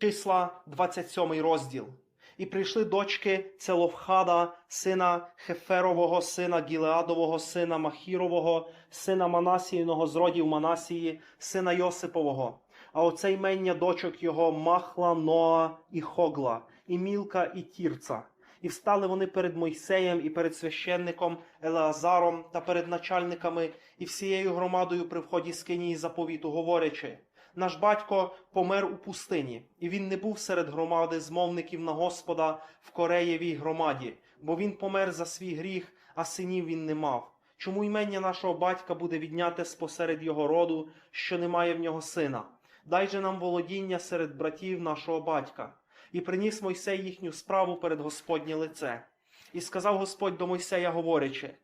Числа 27 розділ. І прийшли дочки Целовхада, сина Хеферового, сина Гілеадового, сина Махірового, сина Манасіїного з родів Манасії, сина Йосипового. А оце ймення дочок його Махла, Ноа і Хогла, і Мілка, і Тірца. І встали вони перед Мойсеєм і перед священником Елеазаром та перед начальниками і всією громадою при вході скинії заповіту, говорячи: наш батько помер у пустині, і він не був серед громади змовників на Господа в Кореєвій громаді, бо він помер за свій гріх, а синів він не мав. Чому ймення нашого батька буде відняте спосеред його роду, що немає в нього сина? Дай же нам володіння серед братів нашого батька. І приніс Мойсей їхню справу перед Господнє лице. І сказав Господь до Мойсея, говорячи: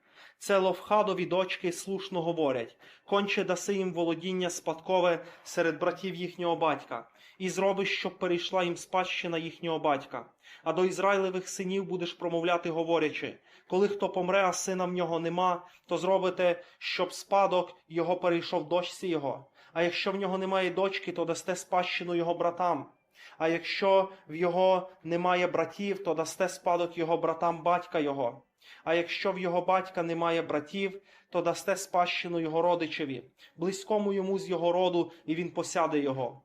це Ловхадові дочки слушно говорять, конче даси їм володіння спадкове серед братів їхнього батька, і зробиш, щоб перейшла їм спадщина їхнього батька. А до Ізраїлевих синів будеш промовляти, говорячи: коли хто помре, а сина в нього нема, то зробите, щоб спадок його перейшов дочці його. А якщо в нього немає дочки, то дасте спадщину його братам. А якщо в його немає братів, то дасте спадок його братам батька його. А якщо в його батька немає братів, то дасте спадщину його родичеві, близькому йому з його роду, і він посяде його.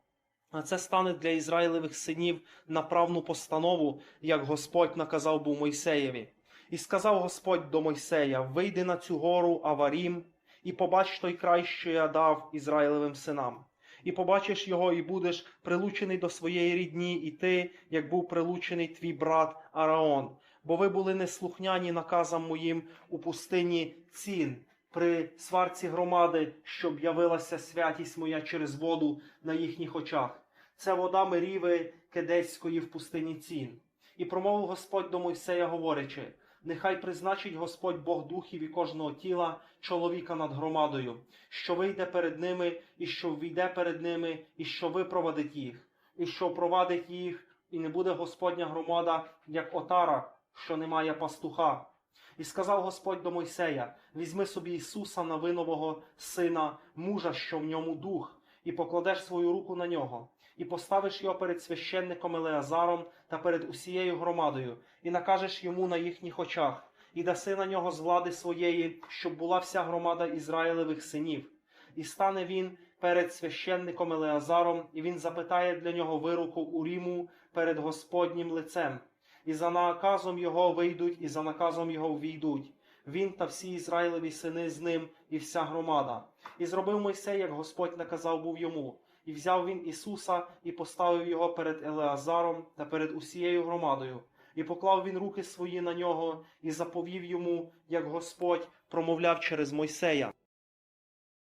А це стане для Ізраїлевих синів на правну постанову, як Господь наказав був Мойсеєві. І сказав Господь до Мойсея: Вийди на цю гору Аварім, і побач той край, що я дав Ізраїлевим синам. І побачиш його, і будеш прилучений до своєї рідні, і ти, як був прилучений твій брат Араон, бо ви були неслухняні наказам моїм у пустині цін при сварці громади, щоб явилася святість моя через воду на їхніх очах. Це вода Меріви Кедеської в пустині цін. І промовив Господь до Мойсея, говорячи: Нехай призначить Господь Бог духів і кожного тіла чоловіка над громадою, що вийде перед ними, і що війде перед ними, і що випровадить їх, і що провадить їх, і не буде Господня громада, як отара, що не має пастуха. І сказав Господь до Мойсея: Візьми собі Ісуса Навинового сина, мужа, що в ньому дух, і покладеш свою руку на нього, і поставиш його перед священником Елеазаром та перед усією громадою, і накажеш йому на їхніх очах, і даси на нього з влади своєї, щоб була вся громада Ізраїлевих синів. І стане він перед священником Елеазаром, і він запитає для нього вируку у Ріму перед Господнім лицем. І за наказом його вийдуть, і за наказом його ввійдуть. Він та всі Ізраїлеві сини з ним, і вся громада. І зробив Мойсей, як Господь наказав був йому. І взяв він Ісуса і поставив його перед Елеазаром та перед усією громадою. І поклав він руки свої на нього, і заповів йому, як Господь промовляв через Мойсея.